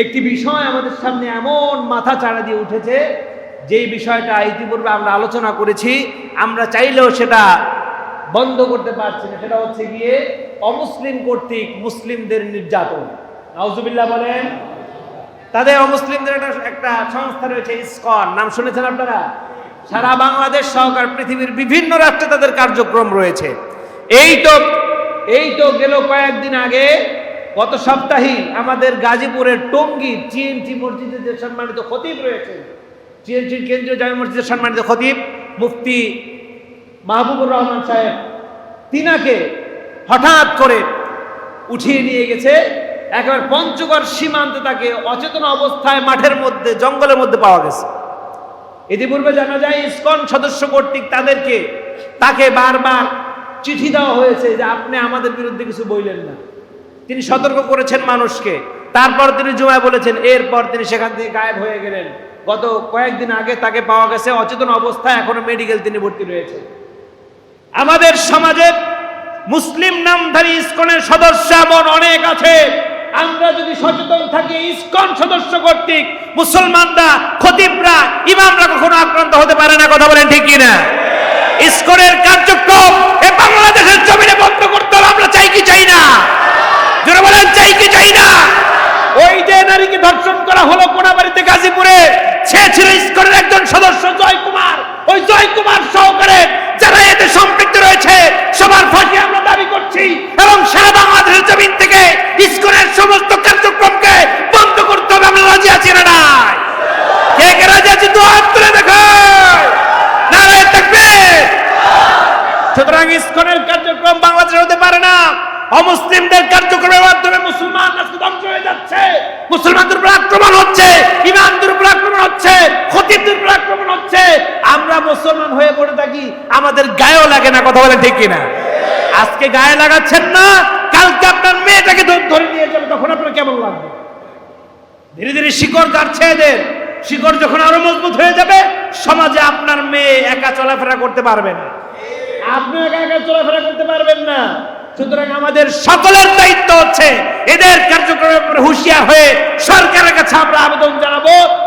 একটি বিষয় আমাদের সামনে এমন মাথা চাড়া দিয়ে উঠেছে, যেই বিষয়টা ইতিপূর্বে আমরা আলোচনা করেছি, আমরা চাইলেও সেটা বন্ধ করতে পারছি না। সেটা হচ্ছে গিয়ে অমুসলিম কর্তৃক মুসলিমদের নির্যাতন। নাউজুবিল্লাহ বলেন, তাদের অমুসলিমদের একটা একটা সংস্থা রয়েছে, ইসকন। নাম শুনেছেন আপনারা? সারা বাংলাদেশ সহকার পৃথিবীর বিভিন্ন রাষ্ট্রে তাদের কার্যক্রম রয়েছে। এই তো এই তো গেল কয়েকদিন আগে গত সপ্তাহে আমাদের গাজীপুরের টঙ্গী টিএনটি মসজিদে যে সম্মানিত খতিব রয়েছে টিএনটির কেন্দ্রীয় জামে মসজিদের সম্মানিত খতিব মুফতি মাহবুবুর রহমান সাহেব, তিনাকে হঠাৎ করে উঠিয়ে নিয়ে গেছে, একেবারে পঞ্চগড় সীমান্তে তাকে অচেতন অবস্থায় মাঠের মধ্যে, জঙ্গলের মধ্যে পাওয়া গেছে। ইতিপূর্বে জানা যায়, ইসকন সদস্য কর্তৃক তাদেরকে, তাকে বারবার চিঠি দেওয়া হয়েছে যে আপনি আমাদের বিরুদ্ধে কিছু বইলেন না। তিনি সতর্ক করেছেন মানুষকে। তারপর তিনি জুমায় বলেছেন, এরপর তিনি সেখান থেকে গায়েব হয়ে গেলেন। গত কয়েকদিন আগে তাকে পাওয়া গেছে, অচেতন অবস্থায় এখনও মেডিকেল তিনি ভর্তি রয়েছে। আমাদের সমাজে মুসলিম নামধারী ইসকনের সদস্য এমন অনেক আছে। আমরা যদি সচেতন থাকি, ইস্কন সদস্য কর্তৃক মুসলমানরা, খতিবরা, ইমামরা কখনো আক্রান্ত হতে পারে না, কথা বলেন ঠিক কিনা? ইস্কনের কার্যক্রম এ বাংলাদেশের জমিনে বন্ধ করতে হবে আমরা চাই কি চাই না যারা বলেন চাই কি চাই না নারীকে ধর্ষণ করা হলো কোনাবাড়িতে গাজীপুরে। সে ছিল একজন সদস্য জয় কুমার ওই জয় কুমার সহকারে যারা এতে সম্পৃক্ত রয়েছে, সবার ফাঁসি আমরা দাবি করছি এবং সারা বাংলাদেশের জমিন থেকে ইসকনের সমস্ত কার্যক্রমকে বন্ধ করতে হবে। আমরা রাজি আছি না নাই? কে কে রাজি আছি তো হাত তুলে দেখো। নারায় থাকবে? সুতরাং ইসকনের কার্যক্রম বাংলাদেশে হতে পারে না। অমুসলিমদের কার্যক্রমের মাধ্যমে মুসলমান আজকে ধ্বংস হয়ে যাচ্ছে মুসলমানদের উপর আক্রমণ হচ্ছে ইমানদের উপর আক্রমণ হচ্ছে খতিবদের উপর আক্রমণ হচ্ছে আমরা মুসলমান হয়ে পড়ে থাকি আমাদের গায়েও লাগে না, কথা বলে ঠিক কিনা? আজকে গায়ে লাগাচ্ছেন না, কালকে আপনার মেয়েটাকে ধরে নিয়ে যাবে, তখন আপনার কেমন লাগবে? ধীরে ধীরে শিকড় কাটছে এদের। শিকড় যখন আরও মজবুত হয়ে যাবে, সমাজে আপনার মেয়ে একা চলাফেরা করতে পারবে না। আপনি একা একা চলাফেরা করতে পারবেন না। সুতরাং আমাদের সকলের দায়িত্ব হচ্ছে এদের কার্যক্রমের হুঁশিয়ার হয়ে সরকারের কাছে আমরা আবেদন জানাব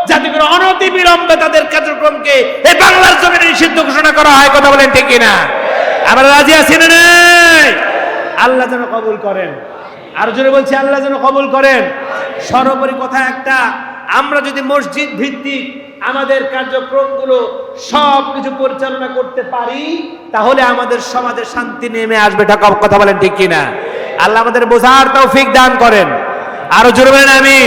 যাতে করে অনতি বিলম্বে তাদের কার্যক্রমকে এই বাংলার জমিনে নিষিদ্ধ ঘোষণা করা হয়, কথা বলেন ঠিক কিনা? আমরা রাজি আছি না আল্লাহ যেন কবুল করেন। আর জোরে বলছি, আল্লাহ যেন কবুল করেন। সর্বোপরি কথা একটা, আমরা যদি মসজিদ ভিত্তিক আমাদের কার্যক্রমগুলো সব কিছু পরিচালনা করতে পারি, তাহলে আমাদের সমাজে শান্তি নেমে আসবে, ঢাকা, কথা বলেন ঠিক কিনা? আল্লাহ আমাদের বোঝার তৌফিক দান করেন। আরও জোরে আমি